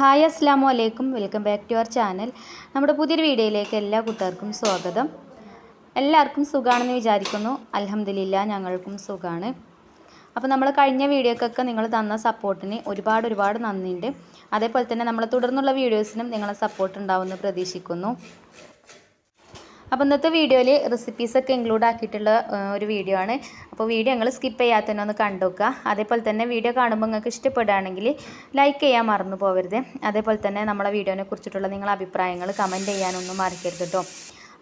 Hi അസ്സാം വലൈക്കും welcome back to our channel. നമ്മുടെ പുതിയൊരു വീഡിയോയിലേക്ക് എല്ലാ കൂട്ടുകാർക്കും സ്വാഗതം. എല്ലാവർക്കും സുഖമാണെന്ന് വിചാരിക്കുന്നു. അലഹമില്ല ഞങ്ങൾക്കും സുഖമാണ് അപ്പോൾ നമ്മൾ കഴിഞ്ഞ വീഡിയോക്കൊക്കെ നിങ്ങൾ തന്ന സപ്പോർട്ടിന് ഒരുപാട് ഒരുപാട് നന്ദിയുണ്ട്. അതേപോലെ തന്നെ നമ്മൾ തുടർന്നുള്ള വീഡിയോസിനും നിങ്ങളെ സപ്പോർട്ട് ഉണ്ടാവുമെന്ന് പ്രതീക്ഷിക്കുന്നു. അപ്പോൾ ഇന്നത്തെ വീഡിയോയിൽ റെസിപ്പീസൊക്കെ ഇൻക്ലൂഡ് ആക്കിയിട്ടുള്ള ഒരു വീഡിയോ ആണ്. അപ്പോൾ വീഡിയോ ഞങ്ങൾ സ്കിപ്പ് ചെയ്യാത്തന്നെ ഒന്ന് കണ്ടുവെക്കുക അതേപോലെ തന്നെ വീഡിയോ കാണുമ്പോൾ നിങ്ങൾക്ക് ഇഷ്ടപ്പെടുകയാണെങ്കിൽ ലൈക്ക് ചെയ്യാൻ മറന്നു പോകരുത് അതേപോലെ തന്നെ നമ്മളെ വീഡിയോനെ കുറിച്ചിട്ടുള്ള നിങ്ങളുടെ അഭിപ്രായങ്ങൾ കമന്റ് ചെയ്യാനൊന്നും മറക്കരുത് കേട്ടോ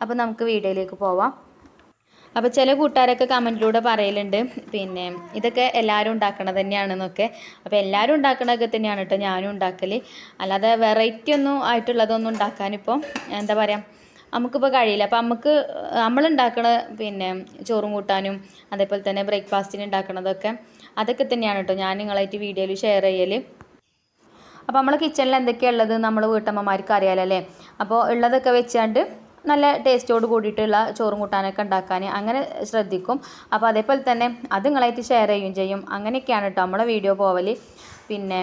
അപ്പോൾ നമുക്ക് വീഡിയോയിലേക്ക് പോവാം. അപ്പോൾ ചില കൂട്ടുകാരൊക്കെ കമന്റിലൂടെ പറയലുണ്ട്. പിന്നെ ഇതൊക്കെ എല്ലാവരും ഉണ്ടാക്കണത് തന്നെയാണെന്നൊക്കെ. അപ്പോൾ എല്ലാവരും ഉണ്ടാക്കണതൊക്കെ തന്നെയാണ് കേട്ടോ ഞാനും ഉണ്ടാക്കൽ അല്ലാതെ വെറൈറ്റി ഒന്നും ആയിട്ടുള്ളതൊന്നും ഉണ്ടാക്കാനിപ്പോൾ എന്താ പറയുക നമുക്കിപ്പോൾ കഴിയില്ല. അപ്പോൾ നമുക്ക് നമ്മളുണ്ടാക്കണ പിന്നെ ചോറും കൂട്ടാനും അതേപോലെ തന്നെ ബ്രേക്ക്ഫാസ്റ്റിന് ഉണ്ടാക്കണതൊക്കെ അതൊക്കെ തന്നെയാണ് കേട്ടോ ഞാൻ നിങ്ങളായിട്ട് വീഡിയോയിൽ ഷെയർ ചെയ്യൽ അപ്പോൾ നമ്മൾ കിച്ചണിൽ എന്തൊക്കെയാണ് ഉള്ളത് നമ്മൾ വീട്ടമ്മമാർക്ക് അറിയാലോ അല്ലേ? അപ്പോൾ ഉള്ളതൊക്കെ വെച്ചാണ്ട് നല്ല ടേസ്റ്റോട് കൂടിയിട്ടുള്ള ചോറും കൂട്ടാനൊക്കെ ഉണ്ടാക്കാൻ അങ്ങനെ ശ്രദ്ധിക്കും. അപ്പോൾ അതേപോലെ തന്നെ അത് നിങ്ങളായിട്ട് ഷെയർ ചെയ്യുകയും ചെയ്യും. അങ്ങനെയൊക്കെയാണ് കേട്ടോ നമ്മളെ വീഡിയോ പോവൽ പിന്നെ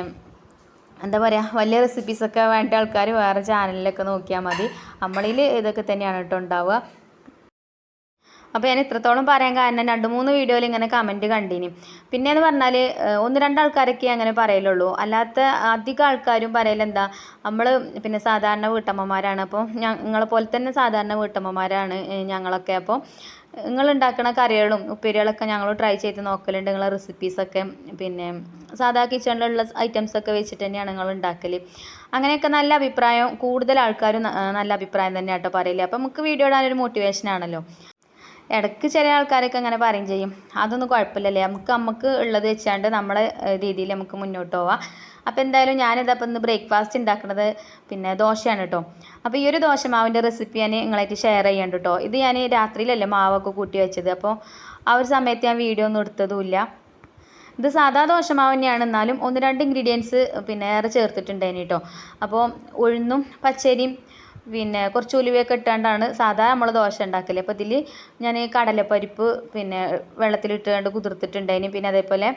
എന്താ പറയുക വലിയ റെസിപ്പീസൊക്കെ വേണ്ട ആൾക്കാർ വേറെ ചാനലിലൊക്കെ നോക്കിയാൽ മതി. നമ്മളിൽ ഇതൊക്കെ തന്നെയാണ് കേട്ടോ ഉണ്ടാവുക. അപ്പോൾ ഞാൻ ഇത്രത്തോളം പറയാൻ കാരണം രണ്ട് മൂന്ന് വീഡിയോയിൽ ഇങ്ങനെ കമന്റ് കണ്ടിനി. പിന്നെ എന്ന് പറഞ്ഞാൽ ഒന്ന് രണ്ട് ആൾക്കാരൊക്കെ അങ്ങനെ പറയലുള്ളൂ. അല്ലാത്ത അധികം ആൾക്കാരും പറയലെന്താ നമ്മൾ പിന്നെ സാധാരണ വീട്ടമ്മമാരാണ്. അപ്പോൾ ഞങ്ങളെ പോലെ തന്നെ സാധാരണ വീട്ടമ്മമാരാണ് ഞങ്ങളൊക്കെ. അപ്പോൾ നിങ്ങൾ ഉണ്ടാക്കുന്ന കറികളും ഉപ്പേരികളൊക്കെ ഞങ്ങൾ ട്രൈ ചെയ്ത് നോക്കലുണ്ട്. നിങ്ങളെ റെസിപ്പീസൊക്കെ പിന്നെ സാധാ കിച്ചണിലുള്ള ഐറ്റംസൊക്കെ വെച്ചിട്ട് തന്നെയാണ് നിങ്ങൾ ഉണ്ടാക്കൽ അങ്ങനെയൊക്കെ നല്ല അഭിപ്രായം കൂടുതൽ ആൾക്കാരും നല്ല അഭിപ്രായം തന്നെ കേട്ടോ പറയില്ല അപ്പം നമുക്ക് വീഡിയോ ഇടാനൊരു മോട്ടിവേഷൻ ആണല്ലോ. ഇടയ്ക്ക് ചില ആൾക്കാരൊക്കെ അങ്ങനെ പറയും ചെയ്യും. അതൊന്നും കുഴപ്പമില്ലല്ലേ? നമുക്ക് നമുക്ക് ഉള്ളത് വെച്ചാണ്ട് നമ്മുടെ രീതിയിൽ നമുക്ക് മുന്നോട്ട് പോവാം. അപ്പോൾ എന്തായാലും ഞാനിതപ്പോൾ ഇന്ന് ബ്രേക്ക്ഫാസ്റ്റ് ഉണ്ടാക്കുന്നത് പിന്നെ ദോശയാണ് കേട്ടോ അപ്പോൾ ഈ ഒരു ദോശമാവിന്റെ റെസിപ്പി ഞാൻ നിങ്ങളായിട്ട് ഷെയർ ചെയ്യണ്ട കേട്ടോ ഇത് ഞാൻ രാത്രിയിലല്ലേ മാവൊക്കെ കൂട്ടി വെച്ചത്. അപ്പോൾ ആ ഒരു സമയത്ത് ഞാൻ വീഡിയോ ഒന്നും എടുത്തതുമില്ല ഇത് സാധാ ദോശമാവ് തന്നെയാണ്. എന്നാലും ഒന്ന് രണ്ട് ഇൻഗ്രീഡിയൻസ് പിന്നെ ഏറെ ചേർത്തിട്ടുണ്ടായിന് കേട്ടോ അപ്പോൾ ഉഴുന്നും പച്ചരിയും പിന്നെ കുറച്ച് ഉലുവയൊക്കെ ഇട്ടാണ്ടാണ് സാധാ നമ്മൾ ദോശ ഉണ്ടാക്കൽ അപ്പോൾ ഇതിൽ ഞാൻ കടലപ്പരിപ്പ് പിന്നെ വെള്ളത്തിലിട്ടുകൊണ്ട് കുതിർത്തിട്ടുണ്ടായിന്. പിന്നെ അതേപോലെ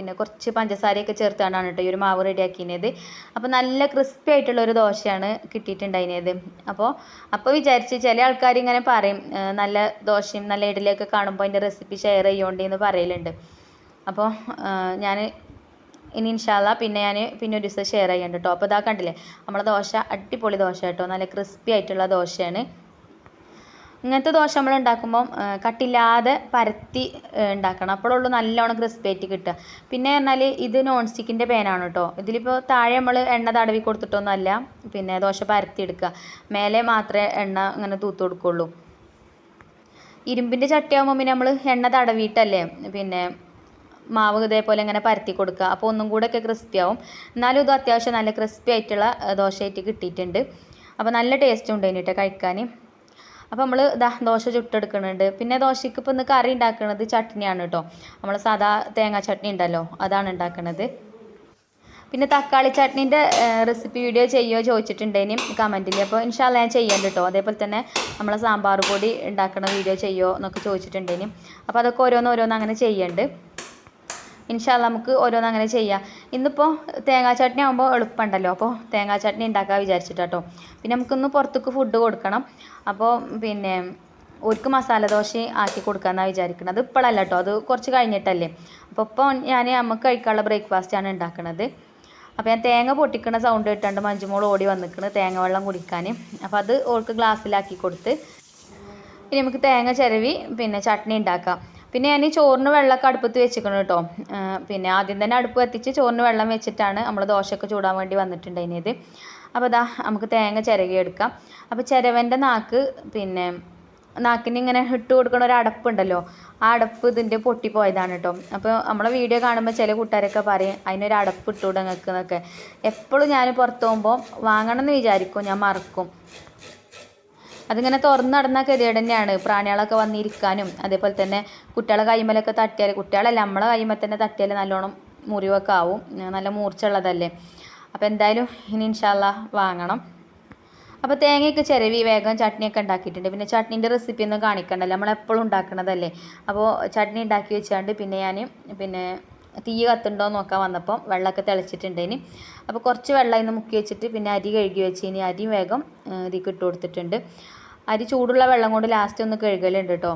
പിന്നെ കുറച്ച് പഞ്ചസാരയൊക്കെ ചേർത്താണ്ടാണ് കേട്ടോ ഈ ഒരു മാവ് റെഡിയാക്കിയത് അപ്പോൾ നല്ല ക്രിസ്പി ആയിട്ടുള്ള ഒരു ദോശയാണ് കിട്ടിയിട്ടുണ്ടായിരുന്നത്. അപ്പോൾ അപ്പോൾ വിചാരിച്ച് ചില ആൾക്കാർ ഇങ്ങനെ പറയും നല്ല ദോശയും നല്ല ഇഡലിയൊക്കെ കാണുമ്പോൾ അതിന്റെ റെസിപ്പി ഷെയർ ചെയ്യോണ്ടെന്ന് പറയലുണ്ട്. അപ്പോൾ ഞാൻ ഇനി ഇൻഷാല്ല പിന്നെ ഞാൻ പിന്നെ ഒരു ദിവസം ഷെയർ ചെയ്യണ്ട കേട്ടോ. അപ്പോൾ ഇതാ കണ്ടില്ലേ നമ്മളെ ദോശ അടിപൊളി ദോശ കേട്ടോ. നല്ല ക്രിസ്പി ആയിട്ടുള്ള ദോശയാണ്. ഇങ്ങനത്തെ ദോശ നമ്മൾ ഉണ്ടാക്കുമ്പം കട്ടില്ലാതെ പരത്തി ഉണ്ടാക്കണം. അപ്പോഴുള്ളൂ നല്ലോണം ക്രിസ്പേറ്റ് കിട്ടുക. പിന്നെ പറഞ്ഞാൽ ഇത് നോൺ സ്റ്റിക്കിന്റെ പേനാണ് കേട്ടോ ഇതിലിപ്പോൾ താഴെ നമ്മൾ എണ്ണ തടവി കൊടുത്തിട്ടൊന്നുമല്ല. പിന്നെ ദോശ പരത്തി എടുക്കുക. മേലെ മാത്രമേ എണ്ണ അങ്ങനെ തൂത്ത് കൊടുക്കുള്ളൂ. ഇരുമ്പിന്റെ ചട്ടിയാകുമ്പോൾ പിന്നെ നമ്മൾ എണ്ണ തടവിയിട്ടല്ലേ? പിന്നെ മാവ് ഇതേപോലെ ഇങ്ങനെ പരത്തി കൊടുക്കുക. അപ്പോൾ ഒന്നും കൂടെ ഒക്കെ ക്രിസ്പി ആവും. എന്നാലും ഇത് അത്യാവശ്യം നല്ല ക്രിസ്പി ആയിട്ടുള്ള ദോശയായിട്ട് കിട്ടിയിട്ടുണ്ട്. അപ്പോൾ നല്ല ടേസ്റ്റ് ഉണ്ട് കേട്ടോ കഴിക്കാൻ. അപ്പോൾ നമ്മൾ ദോശ ചുട്ടെടുക്കുന്നുണ്ട് പിന്നെ ദോശയ്ക്ക് ഇപ്പോൾ ഇന്ന് കറി ഉണ്ടാക്കുന്നത് ചട്നിയാണ് കേട്ടോ നമ്മൾ സാധാ തേങ്ങാ ചട്നി ഉണ്ടല്ലോ അതാണ് ഉണ്ടാക്കുന്നത് പിന്നെ തക്കാളി ചട്നീന്റെ റെസിപ്പി വീഡിയോ ചെയ്യുമോ ചോദിച്ചിട്ടുണ്ടേനും കമന്റിൽ അപ്പോൾ ഇൻഷാല്ല ഞാൻ ചെയ്യാൻ കേട്ടോ അതേപോലെ തന്നെ നമ്മൾ സാമ്പാർ പൊടി ഉണ്ടാക്കുന്ന വീഡിയോ ചെയ്യുമോ എന്നൊക്കെ ചോദിച്ചിട്ടുണ്ടേനും അപ്പോൾ അതൊക്കെ ഓരോന്നോരോന്നങ്ങനെ ഓരോന്ന് ചെയ്യുന്നുണ്ട് ഇൻഷാല്ല നമുക്ക് ഓരോന്നങ്ങനെ ചെയ്യാം. ഇന്നിപ്പോൾ തേങ്ങാ ചട്നി ആകുമ്പോൾ എളുപ്പമുണ്ടല്ലോ അപ്പോൾ തേങ്ങാ ചട്നി ഉണ്ടാക്കാൻ വിചാരിച്ചിട്ടാട്ടോ. പിന്നെ നമുക്കൊന്ന് പുറത്തേക്ക് ഫുഡ് കൊടുക്കണം. അപ്പോൾ പിന്നെ ഒരുക്ക് മസാല ദോശ ആക്കി കൊടുക്കാമെന്നാണ് വിചാരിക്കുന്നത് അത് ഇപ്പോഴല്ല കേട്ടോ അത് കുറച്ച് കഴിഞ്ഞിട്ടല്ലേ. അപ്പോൾ ഇപ്പോൾ ഞാൻ നമുക്ക് കഴിക്കാനുള്ള ബ്രേക്ക്ഫാസ്റ്റാണ് ഉണ്ടാക്കുന്നത് അപ്പോൾ ഞാൻ തേങ്ങ പൊട്ടിക്കുന്ന സൗണ്ട് കേട്ടാണ്ട് മഞ്ജുമോൾ ഓടി വന്നിക്കുന്നത് തേങ്ങ വെള്ളം കുടിക്കാൻ അപ്പോൾ അത് ഓൾക്ക് ഗ്ലാസ്സിലാക്കി കൊടുത്ത് ഇനി നമുക്ക് തേങ്ങ ചിരവി പിന്നെ ചട്നി ഉണ്ടാക്കാം പിന്നെ ഞാൻ ഈ ചോറിന് വെള്ളമൊക്കെ അടുപ്പത്ത് വെച്ചിരിക്കണം കേട്ടോ. പിന്നെ ആദ്യം തന്നെ അടുപ്പ് കത്തിച്ച് ചോറിന് വെള്ളം വെച്ചിട്ടാണ് നമ്മൾ ദോശയൊക്കെ ചൂടാൻ വേണ്ടി വന്നിട്ടുണ്ടായിരുന്നത്. അപ്പോൾ ഇതാ നമുക്ക് തേങ്ങ ചിരകിയെടുക്കാം അപ്പോൾ ചിരവന്റെ നാക്ക് പിന്നെ നാക്കിന് ഇങ്ങനെ ഇട്ട് കൊടുക്കണ ഒരു അടപ്പുണ്ടല്ലോ. ആ അടപ്പ് ഇതിന്റെ പൊട്ടിപ്പോയതാണ് കേട്ടോ. അപ്പോൾ നമ്മളെ വീഡിയോ കാണുമ്പോൾ ചില കൂട്ടുകാരൊക്കെ പറയും അതിനൊരു അടപ്പ് ഇട്ടുകൂടെ നിങ്ങൾക്ക് എന്നൊക്കെ. എപ്പോഴും ഞാൻ പുറത്ത് പോകുമ്പോൾ വാങ്ങണം എന്ന് വിചാരിക്കും ഞാൻ മറക്കും. അതിങ്ങനെ തുറന്ന് നടന്ന ഗതികേട് തന്നെയാണ്. പ്രാണികളൊക്കെ വന്നിരിക്കാനും അതേപോലെ തന്നെ കുട്ടികളെ കൈമലൊക്കെ തട്ടിയാൽ കുട്ടികളല്ല നമ്മളെ കൈമ തന്നെ തട്ടിയാൽ നല്ലോണം മുറിവൊക്കെ ആവും. നല്ല മൂർച്ചയുള്ളതല്ലേ. അപ്പോൾ എന്തായാലും ഇനി ഇൻഷാല്ല വാങ്ങണം. അപ്പോൾ തേങ്ങയൊക്കെ ചിരവി വേഗം ചട്നിയൊക്കെ ഉണ്ടാക്കിയിട്ടുണ്ട്. പിന്നെ ചട്നീന്റെ റെസിപ്പി ഒന്നും കാണിക്കണ്ടല്ലോ. നമ്മളെപ്പോഴും ഉണ്ടാക്കണതല്ലേ. അപ്പോൾ ചട്നി ഉണ്ടാക്കി വെച്ചാണ്ട് പിന്നെ ഞാൻ പിന്നെ തീ കത്തുണ്ടോ നോക്കാൻ വന്നപ്പോൾ വെള്ളമൊക്കെ ഇനി. അപ്പോൾ കുറച്ച് വെള്ളം ഇന്ന് മുക്കി വെച്ചിട്ട് പിന്നെ അരി കഴുകി വെച്ച് ഇനി അരി വേഗം ഇതിൽ ഇട്ട് കൊടുത്തിട്ടുണ്ട്. അരി ചൂടുള്ള വെള്ളം കൊണ്ട് ലാസ്റ്റ് ഒന്ന് കഴുകലുണ്ട് കേട്ടോ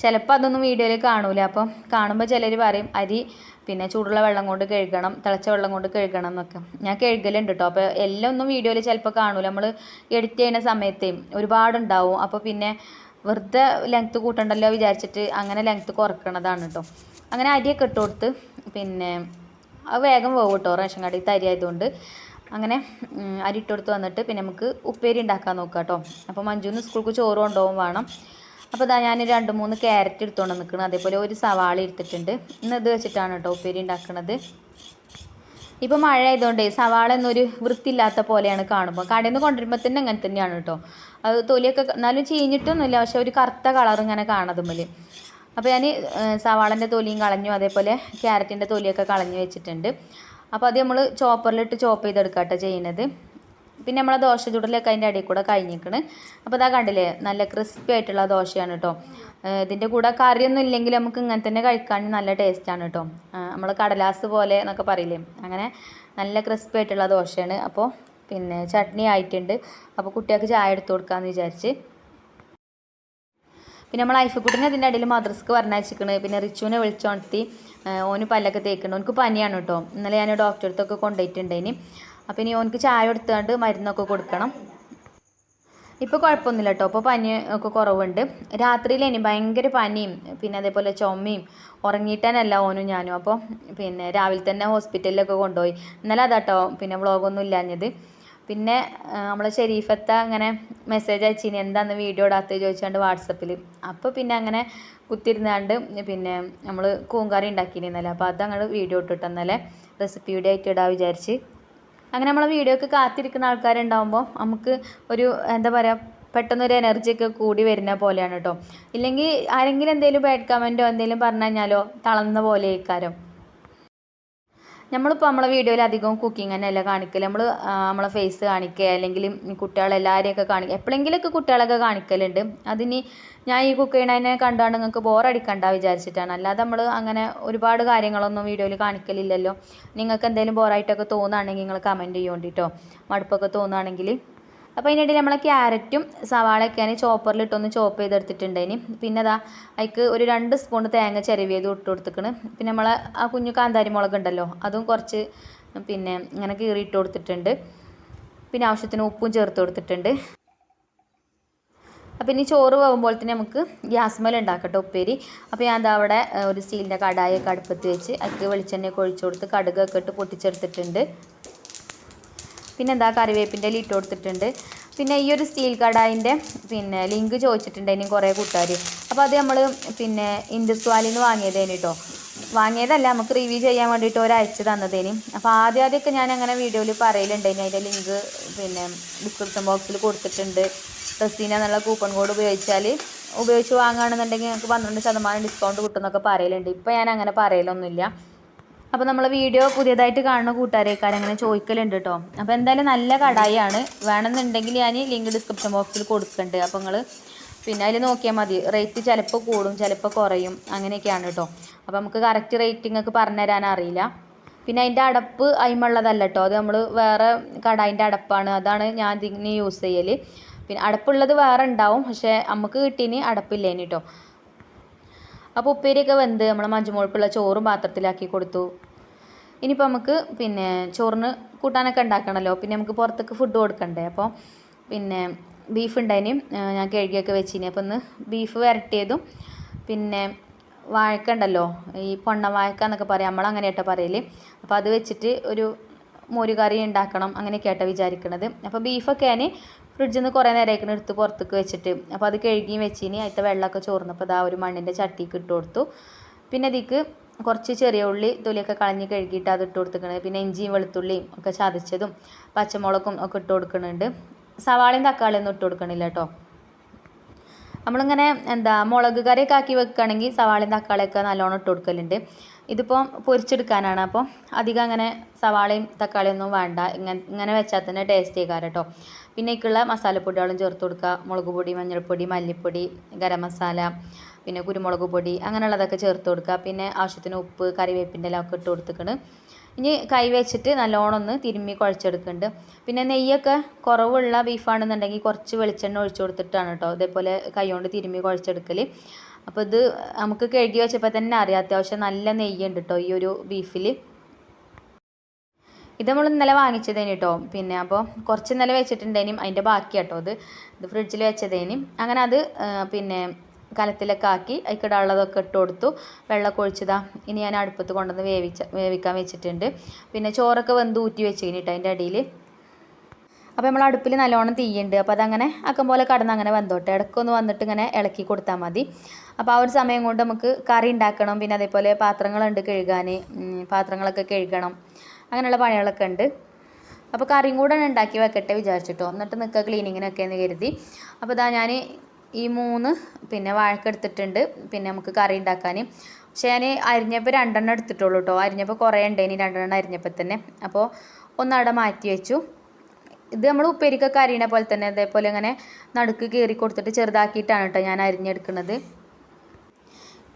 ചിലപ്പോൾ അതൊന്നും വീഡിയോയിൽ കാണൂല. അപ്പം കാണുമ്പോൾ ചിലർ പറയും അരി പിന്നെ ചൂടുള്ള വെള്ളം കൊണ്ട് കഴുകണം തിളച്ച വെള്ളം കൊണ്ട് കഴുകണം എന്നൊക്കെ. ഞാൻ കഴുകലുണ്ട് കേട്ടോ അപ്പോൾ എല്ലാം ഒന്നും വീഡിയോയിൽ ചിലപ്പോൾ കാണൂല. നമ്മൾ എഡിറ്റ് ചെയ്യുന്ന സമയത്തേയും ഒരുപാടുണ്ടാവും. അപ്പോൾ പിന്നെ വെറുതെ ലെങ്ത്ത് കൂട്ടണ്ടല്ലോ വിചാരിച്ചിട്ട് അങ്ങനെ ലെങ്ത്ത് കുറക്കണതാണ് കേട്ടോ അങ്ങനെ അരിയൊക്കെ ഇട്ട് കൊടുത്ത് പിന്നെ വേഗം വേവ് കേട്ടോ റേഷൻ കടയിൽ തരി ആയതുകൊണ്ട്. അങ്ങനെ അരിട്ടെടുത്ത് വന്നിട്ട് പിന്നെ നമുക്ക് ഉപ്പേരി ഉണ്ടാക്കാൻ നോക്കാം കേട്ടോ. അപ്പോൾ മഞ്ജുന്ന് സ്കൂൾക്ക് ചോറ് കൊണ്ടുപോകും വേണം. അപ്പോൾ ഇതാ ഞാൻ രണ്ട് മൂന്ന് ക്യാരറ്റ് എടുത്തുകൊണ്ട് നിൽക്കണം അതേപോലെ ഒരു സവാള എടുത്തിട്ടുണ്ട്. ഇന്ന് ഇത് വെച്ചിട്ടാണ് കേട്ടോ ഉപ്പേരി ഉണ്ടാക്കുന്നത് ഇപ്പോൾ മഴ ആയതുകൊണ്ടേ സവാള എന്നൊരു വൃത്തിയില്ലാത്ത പോലെയാണ് കാണുമ്പോൾ. കടയിൽ നിന്ന് കൊണ്ടുവരുമ്പോൾ തന്നെ അങ്ങനെ തന്നെയാണ് കേട്ടോ. അത് തൊലിയൊക്കെ എന്നാലും ചീഞ്ഞിട്ടൊന്നുമില്ല. പക്ഷെ ഒരു കറുത്ത കളർ ഇങ്ങനെ കാണതുമ്മിൽ അപ്പോൾ ഞാൻ സവാളന്റെ തൊലിയും കളഞ്ഞു. അതേപോലെ ക്യാരറ്റിന്റെ തൊലിയൊക്കെ കളഞ്ഞു വെച്ചിട്ടുണ്ട്. അപ്പോൾ അത് നമ്മൾ ചോപ്പറിലിട്ട് ചോപ്പ് ചെയ്തെടുക്കാം ചെയ്യുന്നത്. പിന്നെ നമ്മളെ ദോശ ചുടലൊക്കെ അതിന്റെ അടിയിൽ കൂടെ കഴിഞ്ഞിരിക്കണ്. അപ്പോൾ ഇതാ കണ്ടില്ലേ നല്ല ക്രിസ്പി ആയിട്ടുള്ള ദോശയാണ് കേട്ടോ ഇതിന്റെ കൂടെ കറിയൊന്നും ഇല്ലെങ്കിൽ നമുക്ക് ഇങ്ങനെ തന്നെ കഴിക്കാൻ നല്ല ടേസ്റ്റാണ് കേട്ടോ നമ്മൾ കടലാസ് പോലെ എന്നൊക്കെ പറയില്ലേ? അങ്ങനെ നല്ല ക്രിസ്പി ആയിട്ടുള്ള ദോശയാണ്. അപ്പോൾ പിന്നെ ചട്നി ആയിട്ടുണ്ട്. അപ്പോൾ കുട്ടികൾക്ക് ചായ എടുത്തു കൊടുക്കാമെന്ന് വിചാരിച്ച്. പിന്നെ നമ്മൾ ഐഫക്കുട്ടിനെ അതിന്റെ ഇടയിൽ മദ്രസ്ക്ക് പറഞ്ഞയച്ചിക്കണ് പിന്നെ റിച്ചുവിനെ വിളിച്ചോണത്തി ഓന് പല്ലൊക്കെ തേക്കണം ഓനക്ക് പനിയാണ് കേട്ടോ ഇന്നലെ ഞാൻ ഡോക്ടറെ അടുത്തൊക്കെ കൊണ്ടുപോയിട്ടുണ്ടേനി അപ്പോൾ ഇനി ഓനക്ക് ചായ എടുത്തുകൊണ്ട് മരുന്നൊക്കെ കൊടുക്കണം. ഇപ്പോൾ കുഴപ്പമൊന്നുമില്ല കേട്ടോ ഇപ്പോൾ പനി ഒക്കെ കുറവുണ്ട്. രാത്രിയിലേനി ഭയങ്കര പനിയും പിന്നെ അതേപോലെ ചുമയും ഉറങ്ങിയിട്ടാനല്ല ഓനും ഞാനും. അപ്പോൾ പിന്നെ രാവിലെ തന്നെ ഹോസ്പിറ്റലിലൊക്കെ കൊണ്ടുപോയി. ഇന്നലെ അതാട്ടോ പിന്നെ വ്ളോഗൊന്നും ഇല്ലാഞ്ഞത്. പിന്നെ നമ്മളെ ഷെരീഫത്ത അങ്ങനെ മെസ്സേജ് അയച്ചിനി എന്താന്ന് വീഡിയോ ഇടാത്തത്? ചോദിച്ചാണ്ട് വാട്സപ്പിൽ അപ്പോൾ പിന്നെ അങ്ങനെ കുത്തിരുന്നാണ്ട് പിന്നെ നമ്മൾ കൂങ്കാറി ഉണ്ടാക്കിനി ഇന്നലെ. അപ്പോൾ അതങ്ങോട്ട് വീഡിയോ ഇട്ടിട്ട് ഇന്നലെ റെസിപ്പി വീഡിയോ ആയിട്ട് ഇടാൻ വിചാരിച്ച്. അങ്ങനെ നമ്മളെ വീഡിയോക്ക് കാത്തിരിക്കുന്ന ആൾക്കാരുണ്ടാകുമ്പോൾ നമുക്ക് ഒരു എന്താ പറയുക പെട്ടെന്നൊരു എനർജി ഒക്കെ കൂടി വരുന്ന പോലെയാണ് കേട്ടോ ഇല്ലെങ്കിൽ ആരെങ്കിലും എന്തെങ്കിലും ബാഡ് കമന്റോ എന്തെങ്കിലും പറഞ്ഞു കഴിഞ്ഞാലോ തളർന്ന പോലെ ഇക്കാരം നമ്മളിപ്പോൾ നമ്മളെ വീഡിയോയിൽ അധികം കുക്കിംഗ് തന്നെയല്ല കാണിക്കൽ നമ്മൾ നമ്മളെ ഫേസ് കാണിക്കുക അല്ലെങ്കിൽ കുട്ടികളെല്ലാവരെയൊക്കെ കാണിക്കുക എപ്പോഴെങ്കിലുമൊക്കെ കുട്ടികളൊക്കെ കാണിക്കലുണ്ട്. അതിനി ഞാൻ ഈ കുക്ക് ചെയ്യണതിനെ കണ്ടാണ് നിങ്ങൾക്ക് ബോറടിക്കണ്ട വിചാരിച്ചിട്ടാണ്. അല്ലാതെ നമ്മൾ അങ്ങനെ ഒരുപാട് കാര്യങ്ങളൊന്നും വീഡിയോയിൽ കാണിക്കലില്ലല്ലോ. നിങ്ങൾക്ക് എന്തെങ്കിലും ബോറായിട്ടൊക്കെ തോന്നുകയാണെങ്കിൽ നിങ്ങൾ കമന്റ് ചെയ്യോണ്ടിട്ടോ മടുപ്പൊക്കെ തോന്നുകയാണെങ്കിൽ അപ്പോൾ അതിനിടയിൽ നമ്മളെ ക്യാരറ്റും സവാളയൊക്കെ സവാളയൊക്കെയാണ് ചോപ്പറിലിട്ടൊന്ന് ചോപ്പ് ചെയ്തെടുത്തിട്ടുണ്ടേനി പിന്നെ അതാ അതിക്ക് ഒരു രണ്ട് സ്പൂൺ തേങ്ങ ചിരവിയത് ഇട്ട് കൊടുത്തിക്കണ്. പിന്നെ നമ്മളെ ആ കുഞ്ഞു കാന്താരി മുളക് ഉണ്ടല്ലോ അതും കുറച്ച് പിന്നെ ഇങ്ങനെ കീറിയിട്ട് കൊടുത്തിട്ടുണ്ട്. പിന്നെ ആവശ്യത്തിന് ഉപ്പും ചേർത്ത് കൊടുത്തിട്ടുണ്ട്. അപ്പോൾ ഇനി ചോറ് പോകുമ്പോൾ തന്നെ നമുക്ക് ഗ്യാസ് മേലെ ഉണ്ടാക്കട്ടെ ഉപ്പേരി. അപ്പോൾ ഞാൻ എന്താ അവിടെ ഒരു സ്റ്റീലിന്റെ കടായൊക്കെ അടുപ്പത്ത് വെച്ച് അതിൽ വെളിച്ചെണ്ണയൊക്കെ ഒഴിച്ചു കൊടുത്ത് കടുകൊക്കെ ഇട്ട് പൊട്ടിച്ചെടുത്തിട്ടുണ്ട്. പിന്നെ എന്താ കറിവേപ്പിന്റെ ഇല ഇട്ട് കൊടുത്തിട്ടുണ്ട്. പിന്നെ ഈ ഒരു സ്റ്റീൽ കടായിന്റെ പിന്നെ ലിങ്ക് ചോദിച്ചിട്ടുണ്ട് ചോദിച്ചിട്ടുണ്ടായിരുന്നു കുറേ കൂട്ടുകാർ അപ്പോൾ അത് നമ്മൾ പിന്നെ ഇൻഡസ്വാലിൽ നിന്ന് വാങ്ങിയതേനി കേട്ടോ വാങ്ങിയതല്ല നമുക്ക് റിവ്യൂ ചെയ്യാൻ വേണ്ടിയിട്ട് ഒരു അയച്ചു തന്നതേനി. അപ്പോൾ ആദ്യം ആദ്യമൊക്കെ ഞാൻ അങ്ങനെ വീഡിയോയിൽ പറയലുണ്ടായിരുന്നു. അതിന്റെ ലിങ്ക് പിന്നെ ഡിസ്ക്രിപ്ഷൻ ബോക്സിൽ കൊടുത്തിട്ടുണ്ട്. റസീന എന്നുള്ള കൂപ്പൺ കോഡ് ഉപയോഗിച്ചാൽ ഉപയോഗിച്ച് വാങ്ങുകയാണെന്നുണ്ടെങ്കിൽ ഞങ്ങൾക്ക് പന്ത്രണ്ട് ശതമാനം ഡിസ്കൗണ്ട് കിട്ടുമെന്നൊക്കെ പറയലുണ്ട്. ഇപ്പോൾ ഞാൻ അങ്ങനെ പറയലൊന്നുമില്ല. അപ്പോൾ നമ്മൾ വീഡിയോ പുതിയതായിട്ട് കാണുന്ന കൂട്ടുകാരേക്കാർ അങ്ങനെ ചോദിക്കലുണ്ട് കേട്ടോ അപ്പോൾ എന്തായാലും നല്ല കടായിയാണ് വേണമെന്നുണ്ടെങ്കിൽ ഞാൻ ലിങ്ക് ഡിസ്ക്രിപ്ഷൻ ബോക്സിൽ കൊടുക്കുന്നുണ്ട് അപ്പോൾ നിങ്ങൾ പിന്നെ അതിൽ നോക്കിയാൽ മതി. റേറ്റ് ചിലപ്പോൾ കൂടും ചിലപ്പോൾ കുറയും. അങ്ങനെയൊക്കെയാണ് കേട്ടോ അപ്പോൾ നമുക്ക് കറക്റ്റ് റേറ്റിംഗ് ഒക്കെ പറഞ്ഞു തരാൻ അറിയില്ല. പിന്നെ അതിന്റെ അടപ്പ് അതിമുള്ളതല്ല കേട്ടോ അത് നമ്മൾ വേറെ കടായിന്റെ അടപ്പാണ്. അതാണ് ഞാൻ ഇതിന് യൂസ് ചെയ്യൽ പിന്നെ അടപ്പുള്ളത് വേറെ ഉണ്ടാവും. പക്ഷേ നമുക്ക് കിട്ടീന് അടപ്പില്ലേനി കേട്ടോ അപ്പോൾ ഉപ്പേരിയൊക്കെ വെന്ത് നമ്മൾ മഞ്ചുമുളപ്പുള്ള ചോറും പാത്രത്തിലാക്കി കൊടുത്തു. ഇനിയിപ്പോൾ നമുക്ക് പിന്നെ ചോറിന് കൂട്ടാനൊക്കെ ഉണ്ടാക്കണമല്ലോ പിന്നെ നമുക്ക് പുറത്തേക്ക് ഫുഡ് കൊടുക്കണ്ടേ? അപ്പോൾ പിന്നെ ബീഫ് ഉണ്ടായിന്. ഞാൻ കഴുകിയൊക്കെ വെച്ചിനി. അപ്പോൾ ഒന്ന് ബീഫ് വരട്ടിയതും പിന്നെ വാഴക്ക ഉണ്ടല്ലോ. ഈ പൊണ്ണ വാഴക്ക എന്നൊക്കെ പറയാം. നമ്മളങ്ങനെ കേട്ടോ പറയൽ അപ്പോൾ അത് വെച്ചിട്ട് ഒരു മോരുകറി ഉണ്ടാക്കണം അങ്ങനെയൊക്കെ ആട്ടോ വിചാരിക്കണത് അപ്പോൾ ബീഫൊക്കെ ഞാൻ ഫ്രിഡ്ജിൽ നിന്ന് കുറേ നേരമായിക്കണം എടുത്ത് പുറത്തേക്ക് വെച്ചിട്ട്. അപ്പോൾ അത് കഴുകിയും വെച്ചിനി. അതിന്റെ വെള്ളമൊക്കെ ചോർന്നപ്പോൾ അതാ ഒരു മണ്ണിന്റെ ചട്ടിക്ക് ഇട്ട് കൊടുത്തു. പിന്നെ ഇതിക്ക് കുറച്ച് ചെറിയ ഉള്ളി തൊലിയൊക്കെ കളഞ്ഞ് കഴുകിയിട്ട് അത് ഇട്ട് കൊടുത്തിക്കണത് പിന്നെ ഇഞ്ചിയും വെളുത്തുള്ളിയും ഒക്കെ ചതച്ചതും പച്ചമുളകും ഒക്കെ ഇട്ട് കൊടുക്കുന്നുണ്ട് സവാളയും തക്കാളിയും ഒന്നും ഇട്ട് കൊടുക്കണില്ല കേട്ടോ നമ്മളിങ്ങനെ എന്താ മുളക് കറിയൊക്കെ ആക്കി വെക്കുകയാണെങ്കിൽ സവാളയും തക്കാളിയൊക്കെ നല്ലോണം ഇട്ട് കൊടുക്കലുണ്ട്. ഇതിപ്പോൾ പൊരിച്ചെടുക്കാനാണ്. അപ്പോൾ അധികം അങ്ങനെ സവാളയും തക്കാളിയൊന്നും വേണ്ട. ഇങ്ങനെ ഇങ്ങനെ വെച്ചാൽ തന്നെ ടേസ്റ്റ് ചെയ്യാറ് കേട്ടോ പിന്നെ ഇതിക്കുള്ള മസാലപ്പൊടികളും ചേർത്ത് കൊടുക്കുക. മുളക് പൊടി മഞ്ഞൾപ്പൊടി മല്ലിപ്പൊടി ഗരം മസാല പിന്നെ കുരുമുളക് പൊടി അങ്ങനെയുള്ളതൊക്കെ ചേർത്ത് കൊടുക്കുക. പിന്നെ ആവശ്യത്തിന് ഉപ്പ് കറിവേപ്പിന്റെ എല്ലാം ഒക്കെ ഇട്ട് കൊടുത്തിക്കണ് ഇനി കൈ വെച്ചിട്ട് നല്ലോണം ഒന്ന് തിരുമ്മി കുഴച്ചെടുക്കുന്നുണ്ട്. പിന്നെ നെയ്യൊക്കെ കുറവുള്ള ബീഫാണെന്നുണ്ടെങ്കിൽ കുറച്ച് വെളിച്ചെണ്ണ ഒഴിച്ചു കൊടുത്തിട്ടാണ് കേട്ടോ. ഇതേപോലെ കൈ കൊണ്ട് തിരുമ്മി കുഴച്ചെടുക്കൽ അപ്പോൾ ഇത് നമുക്ക് കഴുകി വെച്ചപ്പോൾ തന്നെ അറിയാം അത്യാവശ്യം നല്ല നെയ്യുണ്ട് കേട്ടോ ഈ ഒരു ബീഫിൽ ഇത് നമ്മൾ ഇന്നലെ വാങ്ങിച്ചതേനി കേട്ടോ പിന്നെ അപ്പോൾ കുറച്ച് ഇന്നലെ വെച്ചിട്ടുണ്ടേനും അതിന്റെ ബാക്കി കേട്ടോ അത് ഇത് ഫ്രിഡ്ജിൽ വെച്ചതേനും. അങ്ങനെ അത് പിന്നെ കലത്തിലൊക്കെ ആക്കി അതിക്കിടാനുള്ളതൊക്കെ ഇട്ട് കൊടുത്തു. വെള്ളമൊക്കെ ഒഴിച്ചതാ. ഇനി ഞാൻ അടുപ്പത്ത് കൊണ്ടുവന്ന് വേവിച്ച വേവിക്കാൻ വെച്ചിട്ടുണ്ട്. പിന്നെ ചോറൊക്കെ വെന്ത് ഊറ്റി വെച്ച് കഴിഞ്ഞിട്ട് അതിന്റെ അടിയിൽ അപ്പോൾ നമ്മൾ അടുപ്പിൽ നല്ലോണം തീയുണ്ട് അപ്പോൾ അതങ്ങനെ അക്കം പോലെ കടന്ന് അങ്ങനെ വന്നോട്ടെ ഇടയ്ക്കൊന്ന് വന്നിട്ട് ഇങ്ങനെ ഇളക്കി കൊടുത്താൽ മതി. അപ്പോൾ ആ ഒരു സമയം കൊണ്ട് നമുക്ക് കറി ഉണ്ടാക്കണം. പിന്നെ അതേപോലെ പാത്രങ്ങളുണ്ട് കഴുകാൻ പാത്രങ്ങളൊക്കെ കഴുകണം. അങ്ങനെയുള്ള പണികളൊക്കെ ഉണ്ട്. അപ്പോൾ കറിയും കൂടെ ഉണ്ടാക്കി വെക്കട്ടെ വിചാരിച്ചിട്ടോ. എന്നിട്ട് നിൽക്കുക ക്ലീനിങ്ങിനൊക്കെ എന്ന് കരുതി. അപ്പോൾ ഇതാ ഞാൻ ഈ മൂന്ന് പിന്നെ വാഴക്ക എടുത്തിട്ടുണ്ട്. പിന്നെ നമുക്ക് കറി ഉണ്ടാക്കാൻ. പക്ഷേ ഞാൻ അരിഞ്ഞപ്പോൾ രണ്ടെണ്ണം എടുത്തിട്ടുള്ളൂ കേട്ടോ അരിഞ്ഞപ്പോൾ കുറേ ഇനി രണ്ടെണ്ണം അരിഞ്ഞപ്പോൾ തന്നെ. അപ്പോൾ ഒന്നവിടെ മാറ്റി വെച്ചു. ഇത് നമ്മൾ ഉപ്പേരിക്കൊക്കെ അരിയണ പോലെ തന്നെ. അതേപോലെ ഇങ്ങനെ നടുക്ക് കീറി കൊടുത്തിട്ട് ചെറുതാക്കിയിട്ടാണ് കേട്ടോ ഞാൻ അരിഞ്ഞെടുക്കുന്നത്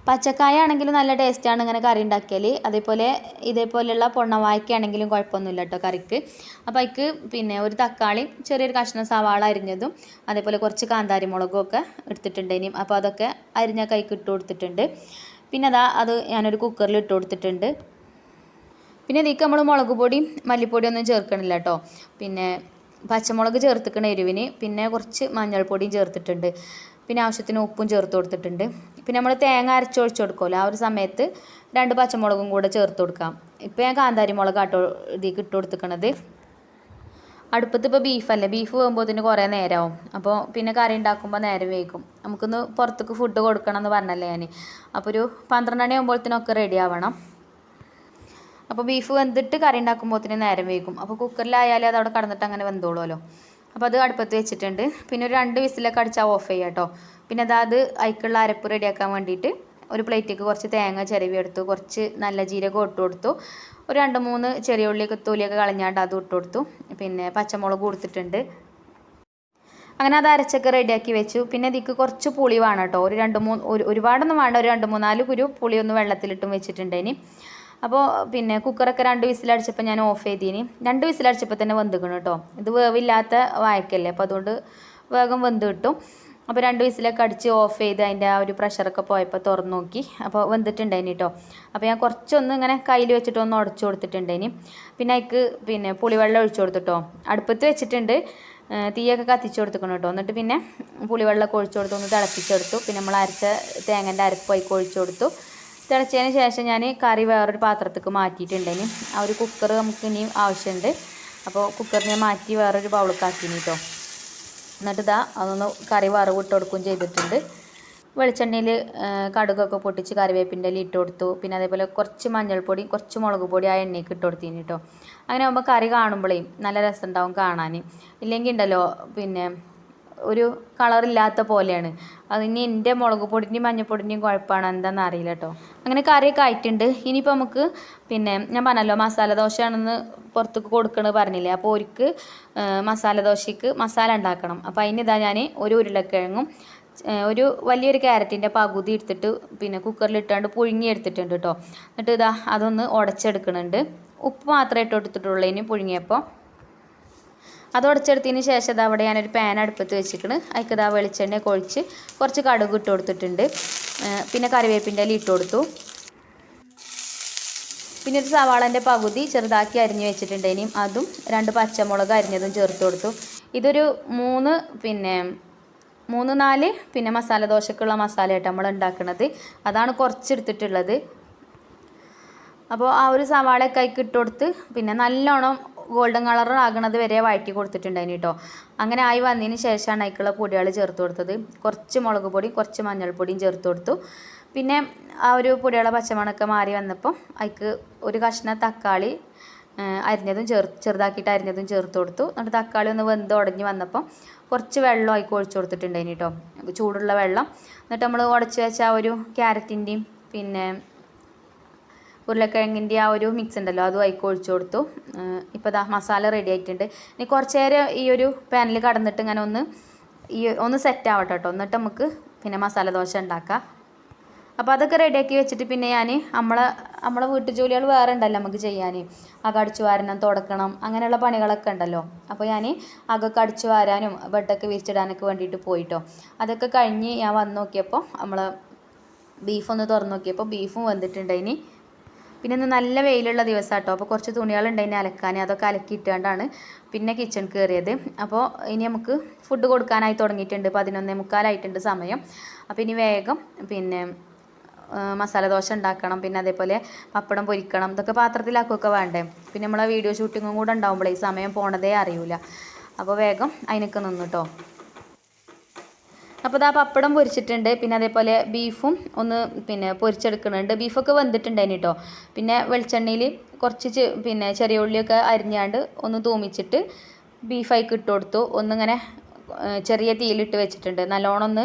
പച്ചക്കായ ആണെങ്കിലും നല്ല ടേസ്റ്റാണ് ഇങ്ങനെ കറി ഉണ്ടാക്കിയാൽ അതേപോലെ ഇതേപോലെയുള്ള പൊണ്ണവായ്ക്കാണെങ്കിലും കുഴപ്പമൊന്നുമില്ല കേട്ടോ കറിക്ക്. അപ്പോൾ അതിക്ക് പിന്നെ ഒരു തക്കാളി ചെറിയൊരു കഷ്ണം സവാള അരിഞ്ഞതും അതേപോലെ കുറച്ച് കാന്താരി മുളകും ഒക്കെ ഇനിയും. അപ്പോൾ അതൊക്കെ അരിഞ്ഞ കൈക്ക് ഇട്ട് കൊടുത്തിട്ടുണ്ട്. പിന്നെ അതാ അത് ഞാനൊരു കുക്കറിൽ ഇട്ട് കൊടുത്തിട്ടുണ്ട്. പിന്നെ ഇതിക്ക് നമ്മൾ മുളക് പൊടിയും മല്ലിപ്പൊടിയും ഒന്നും ചേർക്കണില്ല കേട്ടോ. പിന്നെ പച്ചമുളക് ചേർത്തിക്കണ എരിവിന് പിന്നെ കുറച്ച് മഞ്ഞൾപ്പൊടിയും ചേർത്തിട്ടുണ്ട്. പിന്നെ ആവശ്യത്തിന് ഉപ്പും ചേർത്ത് കൊടുത്തിട്ടുണ്ട്. പിന്നെ നമ്മൾ തേങ്ങ അരച്ചൊഴിച്ച് കൊടുക്കുമല്ലോ ആ ഒരു സമയത്ത് രണ്ട് പച്ചമുളകും കൂടെ ചേർത്ത് കൊടുക്കാം. ഇപ്പോൾ ഞാൻ കാന്താരി മുളക് ആട്ടോ ഇതിലേക്ക് ഇട്ട് കൊടുത്തിക്കണത്. അടുപ്പത്ത് ഇപ്പോൾ ബീഫല്ലേ ബീഫ് പോകുമ്പോൾ കുറേ നേരമാവും അപ്പോൾ പിന്നെ കറി ഉണ്ടാക്കുമ്പോൾ നേരം വൈകും. നമുക്കൊന്ന് പുറത്തേക്ക് ഫുഡ് കൊടുക്കണം എന്ന് പറഞ്ഞല്ലേ ഞാൻ അപ്പോൾ ഒരു പന്ത്രണ്ട് മണി ആകുമ്പോഴത്തേനൊക്കെ റെഡി ആവണം. അപ്പോൾ ബീഫ് വെന്തിട്ട് കറി ഉണ്ടാക്കുമ്പോഴത്തേന് നേരം വൈകും. അപ്പോൾ കുക്കറിലായാലും അത് അവിടെ കടന്നിട്ട് അങ്ങനെ വെന്തോളുമല്ലോ അപ്പോൾ അത് അടുപ്പത്ത് വെച്ചിട്ടുണ്ട്. പിന്നെ ഒരു രണ്ട് വിസിലൊക്കെ അടിച്ചാൽ ഓഫ് ചെയ്യാം കേട്ടോ പിന്നെ അതായത് അതിക്കുള്ള അരപ്പ് റെഡിയാക്കാൻ വേണ്ടിയിട്ട് ഒരു പ്ലേറ്റിലേക്ക് കുറച്ച് തേങ്ങ ചിരവി എടുത്തു. കുറച്ച് നല്ല ജീരകം ഇട്ട് കൊടുത്തു. ഒരു രണ്ട് മൂന്ന് ചെറിയ ഉള്ളിയൊക്കെ തൊലിയൊക്കെ കളഞ്ഞാണ്ട് അതും ഇട്ട് കൊടുത്തു. പിന്നെ പച്ചമുളക് കൊടുത്തിട്ടുണ്ട്. അങ്ങനെ അത് അരച്ചൊക്കെ റെഡിയാക്കി വെച്ചു. പിന്നെ ഇതിക്ക് കുറച്ച് പുളി വേണം കേട്ടോ. ഒരു രണ്ട് മൂന്ന് ഒരു ഒരുപാടൊന്നും വേണ്ട. ഒരു രണ്ട് മൂന്നാൽ കുരു പുളി ഒന്ന് വെള്ളത്തിലിട്ടും വെച്ചിട്ടുണ്ടേനി അപ്പോൾ പിന്നെ കുക്കറൊക്കെ രണ്ട് വിസിലടിച്ചപ്പോൾ ഞാൻ ഓഫ് ചെയ്തീനി. രണ്ട് വിസിലടിച്ചപ്പോൾ തന്നെ വെന്തുക്കണം കേട്ടോ ഇത് വേവില്ലാത്ത വായക്കല്ലേ? അപ്പോൾ അതുകൊണ്ട് വേഗം വെന്ത് കിട്ടും അപ്പോൾ രണ്ട് വിസിലൊക്കെ അടിച്ച് ഓഫ് ചെയ്ത് അതിന്റെ ആ ഒരു പ്രഷറൊക്കെ പോയപ്പോൾ തുറന്നു നോക്കി. അപ്പോൾ വെന്തിട്ടുണ്ടായിനി കേട്ടോ അപ്പോൾ ഞാൻ കുറച്ചൊന്ന് ഇങ്ങനെ കയ്യിൽ വെച്ചിട്ട് ഒന്ന് ഉടച്ചു കൊടുത്തിട്ടുണ്ടായിനി. പിന്നെ അതിക്ക് പിന്നെ പുളിവെള്ളം ഒഴിച്ചു കൊടുത്തിട്ടോ അടുപ്പത്ത് വെച്ചിട്ടുണ്ട്. തീയൊക്കെ കത്തിച്ചു കൊടുത്തിക്കണം കേട്ടോ എന്നിട്ട് പിന്നെ പുളിവെള്ളമൊക്കെ ഒഴിച്ചു കൊടുത്തു ഒന്ന് തിളപ്പിച്ചെടുത്തു. പിന്നെ നമ്മൾ അരച്ച തേങ്ങന്റെ അരപ്പ് അതിക്ക് ഒഴിച്ചു കൊടുത്തു. തിളച്ചതിന് ശേഷം ഞാൻ കറി വേറൊരു പാത്രത്തേക്ക് മാറ്റിയിട്ടുണ്ടെങ്കിൽ ആ ഒരു കുക്കർ നമുക്ക് ഇനിയും ആവശ്യമുണ്ട്. അപ്പോൾ കുക്കറിനെ മാറ്റി വേറൊരു ബൗളക്കാക്കിനി കേട്ടോ എന്നിട്ട് ഇതാ അതൊന്ന് കറി വറവ് ഇട്ട് കൊടുക്കുകയും ചെയ്തിട്ടുണ്ട്. വെളിച്ചെണ്ണയിൽ കടുകൊക്കെ പൊട്ടിച്ച് കറിവേപ്പിന്റെ ഇല ഇട്ട് കൊടുത്തു. പിന്നെ അതേപോലെ കുറച്ച് മഞ്ഞൾപ്പൊടി കുറച്ച് മുളക് പൊടി ആ എണ്ണയ്ക്ക് ഇട്ട് കൊടുത്തിന് കേട്ടോ അങ്ങനെ ആകുമ്പോൾ കറി കാണുമ്പോഴേ നല്ല രസമുണ്ടാവും കാണാൻ. ഇല്ലെങ്കിൽ ഉണ്ടല്ലോ പിന്നെ ഒരു കളറില്ലാത്ത പോലെയാണ്. അതിന് എന്റെ മുളക് പൊടിന്റെയും മഞ്ഞൾപ്പൊടിന്റെയും കുഴപ്പമാണ് എന്താണെന്ന് അറിയില്ല കേട്ടോ അങ്ങനെ കറിയൊക്കെ ആയിട്ടുണ്ട്. ഇനിയിപ്പോൾ നമുക്ക് പിന്നെ ഞാൻ പറഞ്ഞല്ലോ മസാല ദോശയാണെന്ന് പുറത്തേക്ക് കൊടുക്കണത് പറഞ്ഞില്ലേ. അപ്പോൾ ഒരിക്ക് മസാല ദോശയ്ക്ക് മസാല ഉണ്ടാക്കണം. അപ്പോൾ അതിനിതാ ഞാൻ ഒരു ഉരുളക്കിഴങ്ങും ഒരു വലിയൊരു ക്യാരറ്റിന്റെ പകുതി എടുത്തിട്ട് പിന്നെ കുക്കറിൽ ഇട്ടാണ്ട് പുഴുങ്ങി എടുത്തിട്ടുണ്ട് കേട്ടോ എന്നിട്ട് ഇതാ അതൊന്ന് ഉടച്ചെടുക്കുന്നുണ്ട് ഉപ്പ് മാത്രമേ ഇട്ട് ഇനി പുഴുങ്ങിയപ്പോൾ അത് ഉടച്ചെടുത്തതിന് ശേഷം ഇതാ അവിടെ ഞാനൊരു പാൻ അടുപ്പത്ത് വെച്ചിട്ടുണ്ട് അതിക്ക് ഇതാ വെളിച്ചെണ്ണ കൊഴിച്ച് കുറച്ച് കടുക് ഇട്ട് കൊടുത്തിട്ടുണ്ട്. പിന്നെ കറിവേപ്പിന്റെ ഇല ഇട്ട് കൊടുത്തു. പിന്നെ ഒരു സവാളന്റെ പകുതി ചെറുതാക്കി അരിഞ്ഞ് വെച്ചിട്ടുണ്ട്. ഇനിയും അതും രണ്ട് പച്ചമുളക് അരിഞ്ഞതും ചേർത്ത് കൊടുത്തു. ഇതൊരു മൂന്ന് പിന്നെ മൂന്ന് നാല് പിന്നെ മസാല ദോശക്കുള്ള മസാല ആയിട്ട് നമ്മൾ ഉണ്ടാക്കുന്നത് അതാണ് കുറച്ചെടുത്തിട്ടുള്ളത്. അപ്പോൾ ആ ഒരു സവാളയൊക്കെ അതിക്ക് ഇട്ട് കൊടുത്ത് പിന്നെ നല്ലോണം ഗോൾഡൻ കളർ ആകണത് വരെ വഴറ്റി കൊടുത്തിട്ടുണ്ടായിന് കേട്ടോ അങ്ങനെ ആയി വന്നതിന് ശേഷമാണ് അതിക്കുള്ള പൊടികൾ ചേർത്ത് കൊടുത്തത്. കുറച്ച് മുളക് പൊടിയും കുറച്ച് മഞ്ഞൾപ്പൊടിയും ചേർത്ത് കൊടുത്തു. പിന്നെ ആ ഒരു പൊടികളെ പച്ചമണൊക്കെ മാറി വന്നപ്പോൾ അതിക്ക് ഒരു കഷ്ണം തക്കാളി അരിഞ്ഞതും ചേർ ചെറുതാക്കിയിട്ട് അരിഞ്ഞതും ചേർത്ത് കൊടുത്തു. എന്നിട്ട് തക്കാളി ഒന്ന് വെന്ത് ഉടഞ്ഞ് വന്നപ്പോൾ കുറച്ച് വെള്ളം അതിക്ക് ഒഴിച്ചു കൊടുത്തിട്ടുണ്ടായിന് കേട്ടോ ചൂടുള്ള വെള്ളം. എന്നിട്ട് നമ്മൾ ഉടച്ച് വെച്ച ആ ഒരു ക്യാരറ്റിന്റെയും പിന്നെ ഉരുളക്കിഴങ്ങിന്റെ ആ ഒരു മിക്സ് ഉണ്ടല്ലോ അതും അതിലേക്ക് ഒഴിച്ചു കൊടുത്തു. ഇപ്പോൾ ദാ മസാല റെഡി ആയിട്ടുണ്ട്. ഇനി കുറച്ച് നേരം ഈ ഒരു പാനിൽ കടന്നിട്ട് ഇങ്ങനെ ഒന്ന് ഈ ഒന്ന് സെറ്റ് ആവട്ടെ കേട്ടോ എന്നിട്ട് നമുക്ക് പിന്നെ മസാല ദോശ ഉണ്ടാക്കാം. അപ്പോൾ അതൊക്കെ റെഡിയാക്കി വെച്ചിട്ട് പിന്നെ ഞാൻ നമ്മളെ നമ്മളെ വീട്ടു ജോലികൾ വേറെ ഉണ്ടല്ലോ നമുക്ക് ചെയ്യാൻ അകം അടിച്ചു വാരണം തുടക്കണം അങ്ങനെയുള്ള പണികളൊക്കെ ഉണ്ടല്ലോ. അപ്പോൾ ഞാൻ അകമൊക്കെ അടിച്ചു വാരാനും ബെഡൊക്കെ വിരിച്ചിടാനൊക്കെ വേണ്ടിയിട്ട് പോയിട്ടോ. അതൊക്കെ കഴിഞ്ഞ് ഞാൻ വന്ന് നോക്കിയപ്പോൾ നമ്മൾ ബീഫൊന്ന് തുറന്ന് നോക്കിയപ്പോൾ ബീഫും വന്നിട്ടുണ്ട് ഇനി. പിന്നെ ഇന്ന് നല്ല വെയിലുള്ള ദിവസം കേട്ടോ അപ്പോൾ കുറച്ച് തുണികൾ തുണികളുണ്ടായിന് അലക്കാൻ. അതൊക്കെ അലക്കിയിട്ടാണ്ടാണ് പിന്നെ കിച്ചൺ കയറിയത് അപ്പോൾ ഇനി നമുക്ക് ഫുഡ് കൊടുക്കാനായി തുടങ്ങിയിട്ടുണ്ട്. പതിനൊന്നേ മുക്കാലായിട്ടുണ്ട് സമയം. അപ്പോൾ ഇനി വേഗം പിന്നെ മസാല ദോശ ഉണ്ടാക്കണം. പിന്നെ അതേപോലെ പപ്പടം പൊരിക്കണം. ഇതൊക്കെ പാത്രത്തിലാക്കുകയൊക്കെ വേണ്ടേ. പിന്നെ നമ്മളെ വീഡിയോ ഷൂട്ടിങ്ങും കൂടെ ഉണ്ടാകുമ്പോഴേ സമയം പോണതേ അറിയില്ല അപ്പോൾ വേഗം അതിനൊക്കെ നിന്നു കേട്ടോ അപ്പോൾ ഇതാ പപ്പടം പൊരിച്ചിട്ടുണ്ട്. പിന്നെ അതേപോലെ ബീഫും ഒന്ന് പിന്നെ പൊരിച്ചെടുക്കുന്നുണ്ട്. ബീഫൊക്കെ വെന്തിട്ടുണ്ടായിന് കേട്ടോ പിന്നെ വെളിച്ചെണ്ണയിൽ കുറച്ച് പിന്നെ ചെറിയ ഉള്ളിയൊക്കെ അരിഞ്ഞാണ്ട് ഒന്ന് തൂമിച്ചിട്ട് ബീഫായിക്ക് ഇട്ട് കൊടുത്തു. ഒന്നിങ്ങനെ ചെറിയ തീയിലിട്ട് വെച്ചിട്ടുണ്ട്. നല്ലോണം ഒന്ന്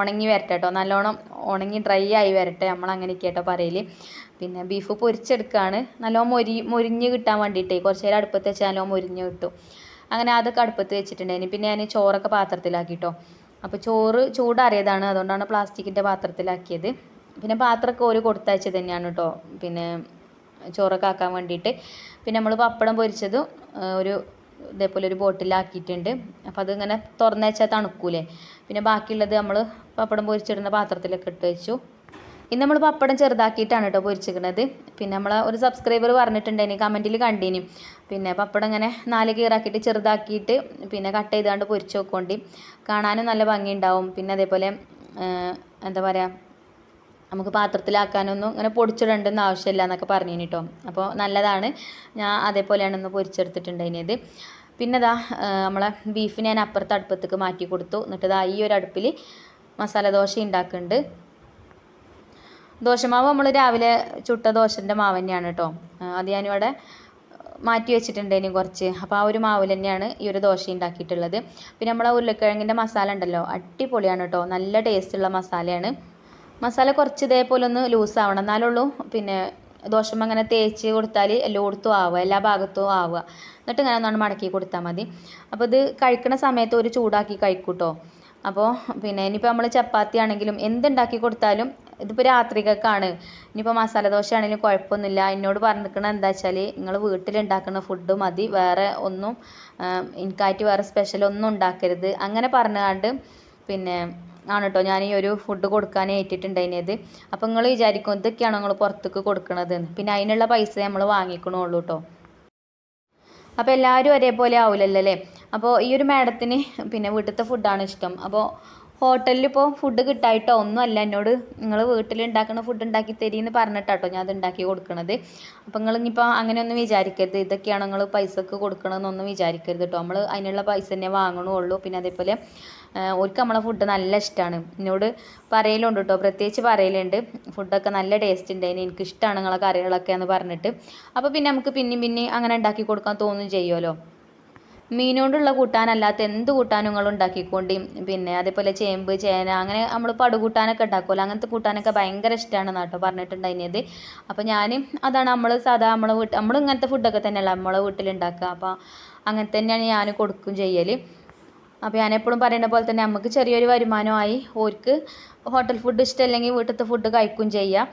ഉണങ്ങി വരട്ടെ കേട്ടോ നല്ലോണം ഉണങ്ങി ഡ്രൈ ആയി വരട്ടെ നമ്മൾ അങ്ങനെയൊക്കെ കേട്ടോ പറയൽ പിന്നെ ബീഫ് പൊരിച്ചെടുക്കുകയാണ് നല്ലോണം മൊരി മൊരിഞ്ഞ് കിട്ടാൻ വേണ്ടിയിട്ടേ കുറച്ച് നേരം അടുപ്പത്ത് വെച്ചാൽ നല്ലോണം മൊരിഞ്ഞ് കിട്ടും. അങ്ങനെ അതൊക്കെ അടുപ്പത്ത് വെച്ചിട്ടുണ്ടായിന്. പിന്നെ ഞാൻ ചോറൊക്കെ പാത്രത്തിലാക്കിട്ടോ. അപ്പോൾ ചോറ് ചൂടാറിയതാണ്. അതുകൊണ്ടാണ് പ്ലാസ്റ്റിക്കിന്റെ പാത്രത്തിലാക്കിയത്. പിന്നെ പാത്രമൊക്കെ ഒരു കൊടുത്തയച്ചത് തന്നെയാണ് കേട്ടോ പിന്നെ ചോറൊക്കെ ആക്കാൻ വേണ്ടിയിട്ട്. പിന്നെ നമ്മൾ പപ്പടം പൊരിച്ചതും ഒരു ഇതേപോലെ ഒരു ബോട്ടിലാക്കിയിട്ടുണ്ട്. അപ്പോൾ അതിങ്ങനെ തുറന്നു വെച്ചാൽ തണുക്കൂലേ. പിന്നെ ബാക്കിയുള്ളത് നമ്മൾ പപ്പടം പൊരിച്ചിടുന്ന പാത്രത്തിലൊക്കെ ഇട്ട് വെച്ചു. ഇന്ന് നമ്മൾ പപ്പടം ചെറുതാക്കിയിട്ടാണ് കേട്ടോ പൊരിച്ചിരിക്കുന്നത്. പിന്നെ നമ്മൾ ഒരു സബ്സ്ക്രൈബർ പറഞ്ഞിട്ടുണ്ടായിനി കമന്റിൽ കണ്ടീനി. പിന്നെ പപ്പടം ഇങ്ങനെ നാല് കീറാക്കിയിട്ട് ചെറുതാക്കിയിട്ട് പിന്നെ കട്ട് ചെയ്താണ്ട് പൊരിച്ച് വെക്കോണ്ടി കാണാനും നല്ല ഭംഗിയുണ്ടാവും. പിന്നെ അതേപോലെ എന്താ പറയുക നമുക്ക് പാത്രത്തിലാക്കാനൊന്നും ഇങ്ങനെ പൊടിച്ചിടേണ്ടെന്ന് ആവശ്യമില്ല എന്നൊക്കെ പറഞ്ഞു കേട്ടോ അപ്പോൾ നല്ലതാണ്. ഞാൻ അതേപോലെയാണ് ഒന്ന് പൊരിച്ചെടുത്തിട്ടുണ്ടായിരുന്നത് പിന്നെ ഇതാ നമ്മളെ ബീഫ് ഞാൻ അപ്പുറത്തെ അടുപ്പത്തേക്ക് മാറ്റി കൊടുത്തു. എന്നിട്ട് ഈ ഒരു അടുപ്പിൽ മസാല ദോശ ഉണ്ടാക്കുന്നുണ്ട്. ദോശമാവ് നമ്മൾ രാവിലെ ചുട്ട ദോശന്റെ മാവ് തന്നെയാണ് കേട്ടോ അത് ഞാനിവിടെ മാറ്റി വെച്ചിട്ടുണ്ടേനി കുറച്ച്. അപ്പോൾ ആ ഒരു മാവിൽ തന്നെയാണ് ഈ ഒരു ദോശ ഉണ്ടാക്കിയിട്ടുള്ളത്. പിന്നെ നമ്മളെ ഉരുളക്കിഴങ്ങിന്റെ മസാല ഉണ്ടല്ലോ അടിപൊളിയാണ് കേട്ടോ നല്ല ടേസ്റ്റുള്ള മസാലയാണ്. മസാല കുറച്ച് ഇതേപോലെ ഒന്ന് ലൂസ് ആവണം. എന്നാലുള്ളൂ പിന്നെ ദോശം അങ്ങനെ തേച്ച് കൊടുത്താൽ എല്ലായിടത്തും ആവുക എല്ലാ ഭാഗത്തും ആവുക. എന്നിട്ട് ഇങ്ങനെ ഒന്നാണ് മടക്കി കൊടുത്താൽ മതി. അപ്പോൾ ഇത് കഴിക്കുന്ന സമയത്ത് ഒരു ചൂടാക്കി കഴിക്കൂട്ടോ അപ്പോൾ പിന്നെ ഇനിയിപ്പോൾ നമ്മൾ ചപ്പാത്തി ആണെങ്കിലും എന്തുണ്ടാക്കി കൊടുത്താലും ഇതിപ്പോൾ രാത്രികൾക്കാണ് ഇനിയിപ്പോൾ മസാല ദോശ ആണെങ്കിലും കുഴപ്പമൊന്നുമില്ല. എന്നോട് പറഞ്ഞിരിക്കണത് എന്താ വെച്ചാൽ നിങ്ങൾ വീട്ടിലുണ്ടാക്കുന്ന ഫുഡ് മതി. വേറെ ഒന്നും എനിക്കായിട്ട് വേറെ സ്പെഷ്യൽ ഒന്നും ഉണ്ടാക്കരുത്. അങ്ങനെ പറഞ്ഞുകൊണ്ട് പിന്നെ ആണ് കേട്ടോ ഞാൻ ഈ ഒരു ഫുഡ് കൊടുക്കാൻ ഏറ്റിട്ടുണ്ടായിരുന്നത്. അപ്പോൾ നിങ്ങൾ വിചാരിക്കും ഇതൊക്കെയാണോ നിങ്ങൾ പുറത്തേക്ക് കൊടുക്കണത് പിന്നെ അതിനുള്ള പൈസ നമ്മൾ വാങ്ങിക്കണുള്ളൂ കേട്ടോ അപ്പോൾ എല്ലാവരും ഒരേപോലെ ആവില്ലല്ലോ അല്ലേ? അപ്പോൾ ഈ ഒരു മാഡത്തിന് പിന്നെ വീട്ടിലത്തെ ഫുഡാണ് ഇഷ്ടം. അപ്പോൾ ഹോട്ടലിൽ ഇപ്പോൾ ഫുഡ് കിട്ടായിട്ടോ? ഒന്നുമല്ല. എന്നോട് നിങ്ങൾ വീട്ടിൽ ഉണ്ടാക്കുന്ന ഫുഡ് ഉണ്ടാക്കി തരീന്ന് പറഞ്ഞിട്ടാട്ടോ ഞാൻ അത് ഉണ്ടാക്കി കൊടുക്കണത്. അപ്പോൾ നിങ്ങൾ ഇനിയിപ്പോൾ അങ്ങനെയൊന്നും വിചാരിക്കരുത്. ഇതൊക്കെയാണ് നിങ്ങൾ പൈസക്ക് കൊടുക്കണമെന്നൊന്നും വിചാരിക്കരുത് കേട്ടോ നമ്മൾ അതിനുള്ള പൈസ തന്നെ വാങ്ങണുള്ളൂ. പിന്നെ അതേപോലെ ഓർക്ക് നമ്മളെ ഫുഡ് നല്ല ഇഷ്ടമാണ് എന്നോട് പറയലുണ്ട് കേട്ടോ പ്രത്യേകിച്ച് പറയലുണ്ട്. ഫുഡൊക്കെ നല്ല ടേസ്റ്റ് ഉണ്ടായിന് എനിക്ക് ഇഷ്ടമാണ് നിങ്ങളെ കറികളൊക്കെ എന്ന് പറഞ്ഞിട്ട്. അപ്പോൾ പിന്നെ നമുക്ക് പിന്നെയും പിന്നെയും അങ്ങനെ ഉണ്ടാക്കി കൊടുക്കാൻ തോന്നുകയും ചെയ്യുമല്ലോ. മീൻ കൊണ്ടുള്ള കൂട്ടാനല്ലാത്ത എന്ത് കൂട്ടാനും നിങ്ങൾ ഉണ്ടാക്കിക്കൊണ്ടി. പിന്നെ അതേപോലെ ചേമ്പ് ചേന അങ്ങനെ നമ്മൾ പടുകൂട്ടാനൊക്കെ ഉണ്ടാക്കുമല്ലോ അങ്ങനത്തെ കൂട്ടാനൊക്കെ ഭയങ്കര ഇഷ്ടമാണ് കേട്ടോ പറഞ്ഞിട്ടുണ്ടായിരുന്നത്. അപ്പോൾ ഞാൻ അതാണ് നമ്മൾ സാധാ നമ്മളെ വീട്ടിൽ നമ്മൾ ഇങ്ങനത്തെ ഫുഡൊക്കെ തന്നെയല്ല നമ്മളെ വീട്ടിലുണ്ടാക്കുക അപ്പോൾ അങ്ങനെ തന്നെയാണ് ഞാൻ കൊടുക്കും ചെയ്യൽ. അപ്പോൾ ഞാൻ എപ്പോഴും പറയുന്ന പോലെ തന്നെ നമുക്ക് ചെറിയൊരു വരുമാനമായി ഓർക്ക് ഹോട്ടൽ ഫുഡ് ഇഷ്ടമല്ലെങ്കിൽ വീട്ടിലത്തെ ഫുഡ് കഴിക്കും ചെയ്യാം.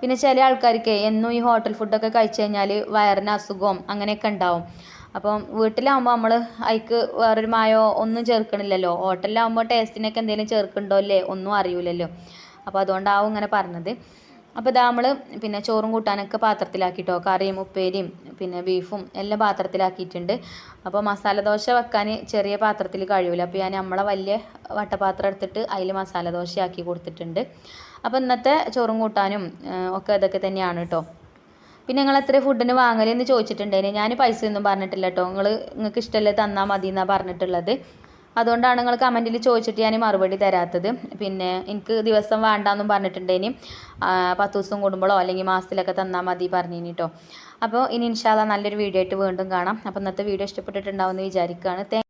പിന്നെ ചില ആൾക്കാർക്ക് എന്നും ഈ ഹോട്ടൽ ഫുഡൊക്കെ കഴിച്ചു കഴിഞ്ഞാൽ വയറിന് അസുഖവും അങ്ങനെയൊക്കെ ഉണ്ടാവും. അപ്പം വീട്ടിലാകുമ്പോൾ നമ്മൾ അതിക്ക് വേറൊരു മായോ ഒന്നും ചേർക്കണില്ലല്ലോ. ഹോട്ടലിലാകുമ്പോൾ ടേസ്റ്റിനൊക്കെ എന്തെങ്കിലും ചേർക്കുന്നുണ്ടോ അല്ലേ ഒന്നും അറിയില്ലല്ലോ അപ്പോൾ അതുകൊണ്ടാവും ഇങ്ങനെ പറഞ്ഞത്. അപ്പോൾ ഇതാ നമ്മൾ പിന്നെ ചോറും കൂട്ടാനൊക്കെ പാത്രത്തിലാക്കിയിട്ടോ കറിയും ഉപ്പേരിയും പിന്നെ ബീഫും എല്ലാം പാത്രത്തിലാക്കിയിട്ടുണ്ട്. അപ്പോൾ മസാല ദോശ വെക്കാൻ ചെറിയ പാത്രത്തിൽ കഴിയില്ല അപ്പോൾ ഞാൻ നമ്മളെ വലിയ വട്ടപാത്രം എടുത്തിട്ട് അതിൽ മസാല ദോശയാക്കി കൊടുത്തിട്ടുണ്ട്. അപ്പോൾ ഇന്നത്തെ ചോറും കൂട്ടാനും ഒക്കെ ഇതൊക്കെ തന്നെയാണ് കേട്ടോ പിന്നെ നിങ്ങൾ എത്ര ഫുഡിന് വാങ്ങലെന്ന് ചോദിച്ചിട്ടുണ്ടേനെ ഞാൻ പൈസ ഒന്നും പറഞ്ഞിട്ടില്ല കേട്ടോ നിങ്ങൾ നിങ്ങൾക്ക് ഇഷ്ടമല്ലേ തന്നാൽ മതി എന്നാണ് പറഞ്ഞിട്ടുള്ളത്. അതുകൊണ്ടാണ് നിങ്ങൾ കമന്റിൽ ചോദിച്ചിട്ട് ഞാൻ മറുപടി തരാത്തത്. പിന്നെ എനിക്ക് ദിവസം വേണ്ടാന്നും പറഞ്ഞിട്ടുണ്ടേനി പത്ത് ദിവസം കൂടുമ്പോഴോ അല്ലെങ്കിൽ മാസത്തിലൊക്കെ തന്നാൽ മതി പറഞ്ഞിനി കേട്ടോ അപ്പോൾ ഇനി ഇൻഷാല്ല നല്ലൊരു വീഡിയോ ആയിട്ട് വീണ്ടും കാണാം. അപ്പോൾ ഇന്നത്തെ വീഡിയോ ഇഷ്ടപ്പെട്ടിട്ടുണ്ടാവുമെന്ന് വിചാരിക്കുകയാണ്.